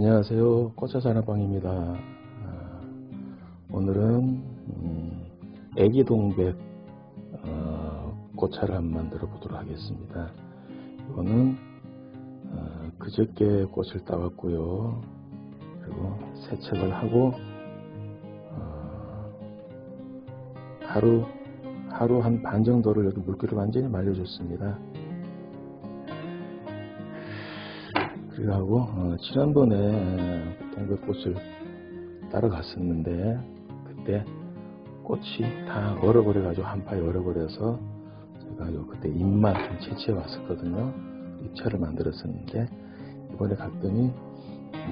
안녕하세요. 꽃차산화방입니다. 아, 오늘은 음, 애기 동백 어, 꽃차를 한번 만들어 보도록 하겠습니다. 이거는 어, 그저께 꽃을 따왔고요. 그리고 세척을 하고 어, 하루 하루 한 반 정도를 여기 물기를 완전히 말려줬습니다. 그리고 어, 지난번에 동백꽃을 따러 갔었는데 그때 꽃이 다 얼어버려 가지고 한파에 얼어버려서 제가 요 그때 잎만 좀 채취해 왔었거든요. 잎차를 만들었었는데 이번에 갔더니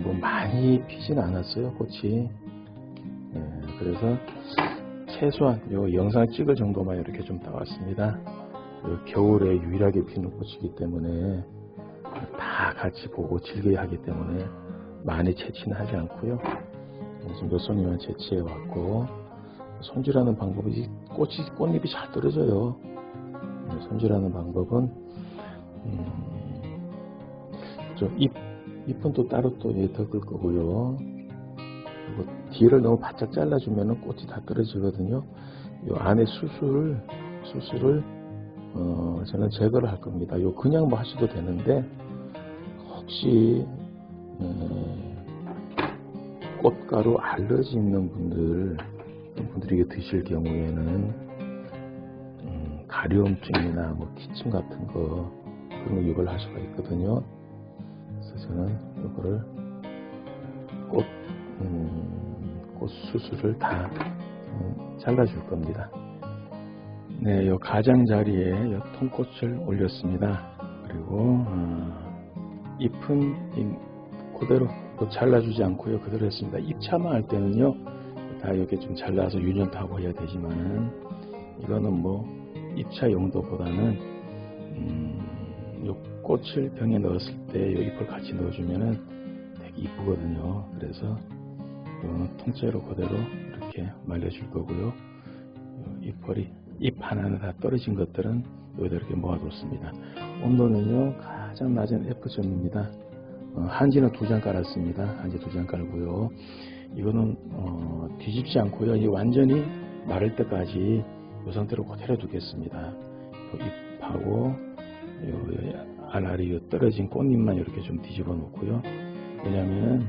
뭐 많이 피진 않았어요 꽃이. 예, 그래서 최소한 요 영상 찍을 정도만 이렇게 좀 따왔습니다. 그 겨울에 유일하게 피는 꽃이기 때문에 다 같이 보고 즐겨야 하기 때문에 많이 채취는 하지 않고요. 지금 몇 손이만 채취해 왔고 손질하는 방법이 꽃이 꽃잎이 잘 떨어져요. 손질하는 방법은 음, 잎 잎은 또 따로 또 덮을 거고요. 그리고 뒤를 너무 바짝 잘라주면 꽃이 다 떨어지거든요. 이 안에 수술 수술을 어, 저는 제거를 할 겁니다. 요 그냥 뭐 하셔도 되는데 혹시 음, 꽃가루 알러지 있는 분들 분들이 드실 경우에는 음, 가려움증이나 뭐 기침 같은 거 그런 거 유발할 수가 있거든요. 그래서 저는 이거를 꽃, 음, 꽃 수술을 다 음, 잘라줄 겁니다. 네, 요 가장자리에 요 통꽃을 올렸습니다. 그리고 어, 잎은 그대로 잘라주지 않고요. 그대로 했습니다. 잎차만 할 때는요. 다 이렇게 좀 잘라서 유년타고 해야 되지만은 이거는 뭐 잎차 용도보다는 음, 요 꽃을 병에 넣었을 때이 잎을 같이 넣어주면은 되게 이쁘거든요. 그래서 이거는 통째로 그대로 이렇게 말려줄 거고요. 잎벌이 잎 하나는 다 떨어진 것들은 여기다 이렇게 모아뒀습니다. 온도는요 가장 낮은 F점입니다. 어, 한지는 두 장 깔았습니다. 한지 두 장 깔고요. 이거는 어, 뒤집지 않고요. 이 완전히 마를 때까지 이 상태로 그대로 두겠습니다. 잎하고 알알이 떨어진 꽃잎만 이렇게 좀 뒤집어 놓고요. 왜냐하면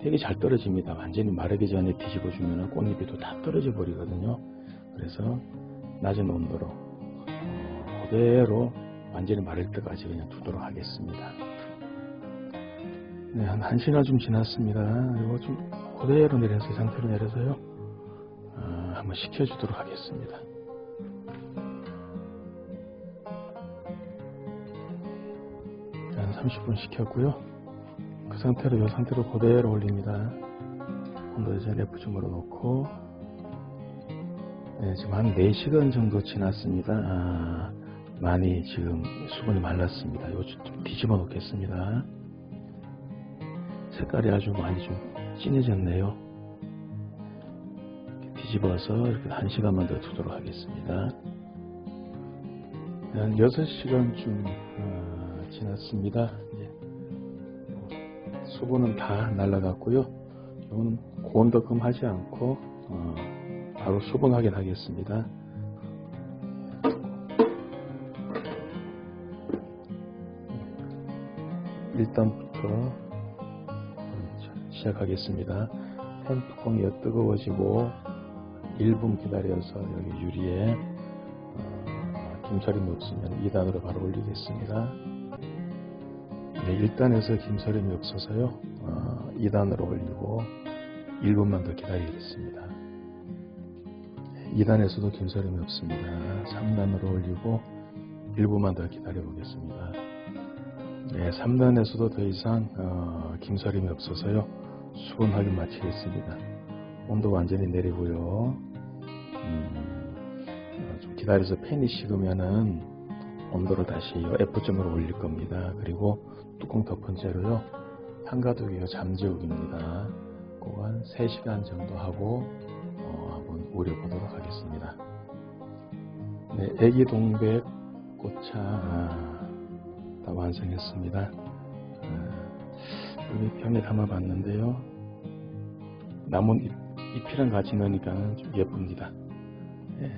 되게 잘 떨어집니다. 완전히 마르기 전에 뒤집어 주면 꽃잎이 또 다 떨어져 버리거든요. 그래서 낮은 온도로 어, 그대로 완전히 마를 때까지 그냥 두도록 하겠습니다. 네, 한 1시간 좀 지났습니다. 이거 좀 그대로 내려서 이 상태로 내려서요. 어, 한번 식혀주도록 하겠습니다. 한 30분 식혔고요. 그 상태로 이 상태로 그대로 올립니다. 온도 이제 F줌으로 놓고 네, 지금 한 4시간 정도 지났습니다. 아, 많이 지금 수분이 말랐습니다. 이거 좀 뒤집어 놓겠습니다. 색깔이 아주 많이 좀 진해졌네요. 뒤집어서 이렇게 한 시간만 더 두도록 하겠습니다. 한 6시간쯤 어, 지났습니다. 수분은 다 날라갔고요. 이거는 고온덕금 하지 않고 어, 바로 수분 확인하겠습니다. 일단부터 시작하겠습니다. 팬 뚜껑이 뜨거워지고 1분 기다려서 여기 유리에 어, 김서림이 없으면 2단으로 바로 올리겠습니다. 네, 1단에서 김서림이 없어서요. 어, 2단으로 올리고 1분만 더 기다리겠습니다. 2단에서도 김서림이 없습니다. 3단으로 올리고 1분만 더 기다려 보겠습니다. 네, 3단에서도 더 이상 어, 김서림이 없어서요. 확인 마치겠습니다. 온도 완전히 내리고요. 음, 어, 좀 기다려서 팬이 식으면은 온도를 다시 F점으로 올릴 겁니다. 그리고 뚜껑 덮은 채로요. 한가득이요 잠재우기입니다. 꼭 한 3시간 정도 하고 어, 한번 우려보도록 하겠습니다. 네, 애기 동백 꽃차 아, 다 완성했습니다. 아, 여기 병에 담아봤는데요. 남은 잎, 잎이랑 같이 넣으니까 좀 예쁩니다. 예.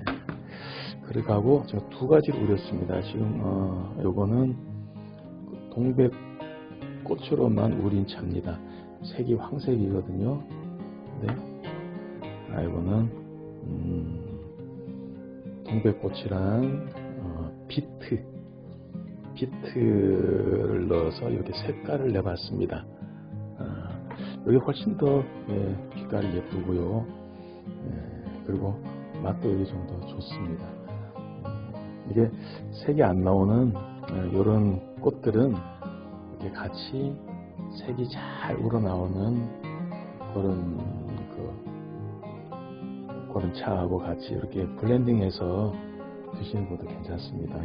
그리고 제가 두 가지를 우렸습니다. 지금 어, 요거는 동백 꽃으로만 우린 차입니다. 색이 황색이거든요. 네. 아, 이거는 음, 동백꽃이랑 어, 비트 비트를 넣어서 이렇게 색깔을 내봤습니다. 아, 여기 훨씬 더 예, 빛깔이 예쁘고요. 예, 그리고 맛도 여기 좀 더 좋습니다. 음, 이게 색이 안 나오는 이런 꽃들은 이렇게 같이 색이 잘 우러나오는 그런 그 그런 차하고 같이 이렇게 블렌딩해서 드시는 것도 괜찮습니다.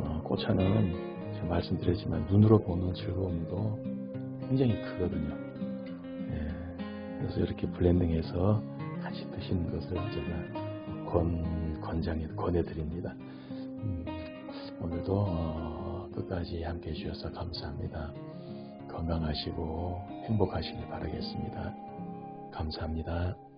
요, 어, 꽃차는 제가 말씀드렸지만 눈으로 보는 즐거움도 굉장히 크거든요. 예, 그래서 이렇게 블렌딩해서 같이 드시는 것을 제가 권, 권장해, 권해드립니다. 음, 오늘도 어, 끝까지 함께 해주셔서 감사합니다. 건강하시고 행복하시길 바라겠습니다. 감사합니다.